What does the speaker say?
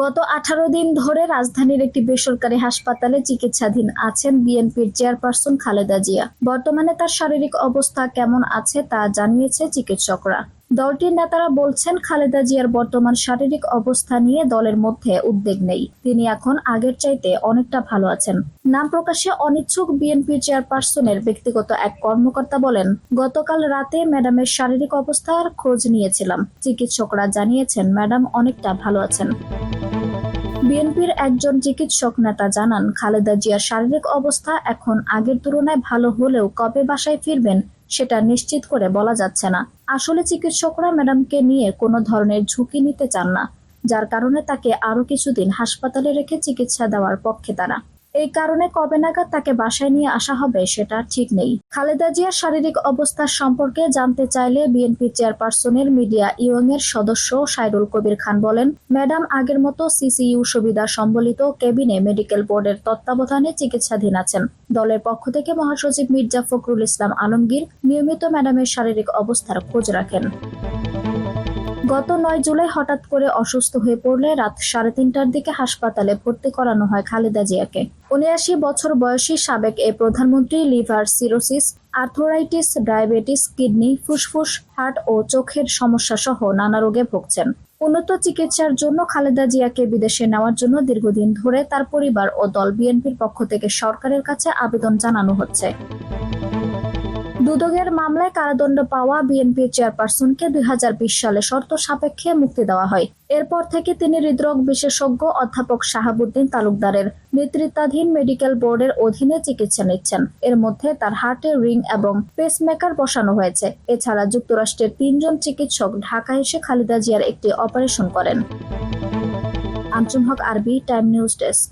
গত আঠারো দিন ধরে রাজধানীর একটি বেসরকারি হাসপাতালে চিকিৎসাধীন আছেন বিএনপির চেয়ারপারসন খালেদা জিয়া। বর্তমানে তার শারীরিক অবস্থা কেমন আছে তা জানিয়েছে চিকিৎসকরা। দলটির নেতারা বলছেন, খালেদা জিয়ার বর্তমান শারীরিক অবস্থা নিয়ে দলের মধ্যে উদ্বেগ নেই। তিনি এখন আগের চাইতে অনেকটা ভালো আছেন। নাম প্রকাশে অনিচ্ছুক বিএনপির চেয়ারপারসনের ব্যক্তিগত এক কর্মকর্তা বলেন, গতকাল রাতে ম্যাডামের শারীরিক অবস্থার খোঁজ নিয়েছিলাম। চিকিৎসকরা জানিয়েছেন, ম্যাডাম অনেকটা ভালো আছেন। বিএনপির একজন চিকিৎসক নেতা জানান, খালেদা জিয়ার শারীরিক অবস্থা এখন আগের তুলনায় ভালো হলেও কবে বাসায় ফিরবেন সেটা নিশ্চিত করে বলা যাচ্ছে না। আসলে চিকিৎসকরা ম্যাডামকে নিয়ে কোনো ধরনের ঝুঁকি নিতে চান না, যার কারণে তাকে আরও কিছুদিন হাসপাতালে রেখে চিকিৎসা দেওয়ার পক্ষে তারা। এই কারণে কবে নাগাদ তাকে বাসায় নিয়ে আসা হবে সেটা ঠিক নেই। খালেদা জিয়ার শারীরিক অবস্থা সম্পর্কে জানতে চাইলে বিএনপি চেয়ারপারসনের মিডিয়া ইউং এর সদস্য সাইরুল কবির খান বলেন, ম্যাডাম, আগের মতো সিসিইউ সুবিধা সম্বলিত কেবিনে মেডিকেল বোর্ডের তত্ত্বাবধানে চিকিৎসাধীন আছেন। দলের পক্ষ থেকে মহাসচিব মির্জা ফখরুল ইসলাম আলমগীর নিয়মিত ম্যাডামের শারীরিক অবস্থার খোঁজ রাখেন। গত নয় জুলাই হঠাৎ করে অসুস্থ হয়ে পড়লে রাত সাড়ে তিনটার দিকে হাসপাতালে ভর্তি করানো হয় খালেদা জিয়াকে। উনআশি বছর বয়সী সাবেক এ প্রধানমন্ত্রী liver cirrhosis, arthritis, diabetes, kidney, ফুসফুস, হার্ট ও চোখের সমস্যা সহ নানা রোগে ভুগছেন। উন্নত চিকিৎসার জন্য খালেদা জিয়াকে বিদেশে নেওয়ার জন্য দীর্ঘদিন ধরে তার পরিবার ও দল বিএনপির পক্ষ থেকে সরকারের কাছে আবেদন জানানো হচ্ছে। দুদকের মামলায় কারাদণ্ড পাওয়া বিএনপির চেয়ারপারসনকে দুই সালে শর্ত সাপেক্ষে মুক্তি দেওয়া হয়। এরপর থেকে তিনি হৃদরোগ বিশেষজ্ঞ অধ্যাপক শাহাবুদ্দিন তালুকদারের নেতৃত্বাধীন মেডিকেল বোর্ডের অধীনে চিকিৎসা নিচ্ছেন। এর মধ্যে তার হার্টে রিং এবং পেসমেকার বসানো হয়েছে। এছাড়া যুক্তরাষ্ট্রের তিনজন চিকিৎসক ঢাকা এসে খালেদা জিয়ার একটি অপারেশন করেন। আঞ্চুম হক আরবি টাইম নিউজ ডেস্ক।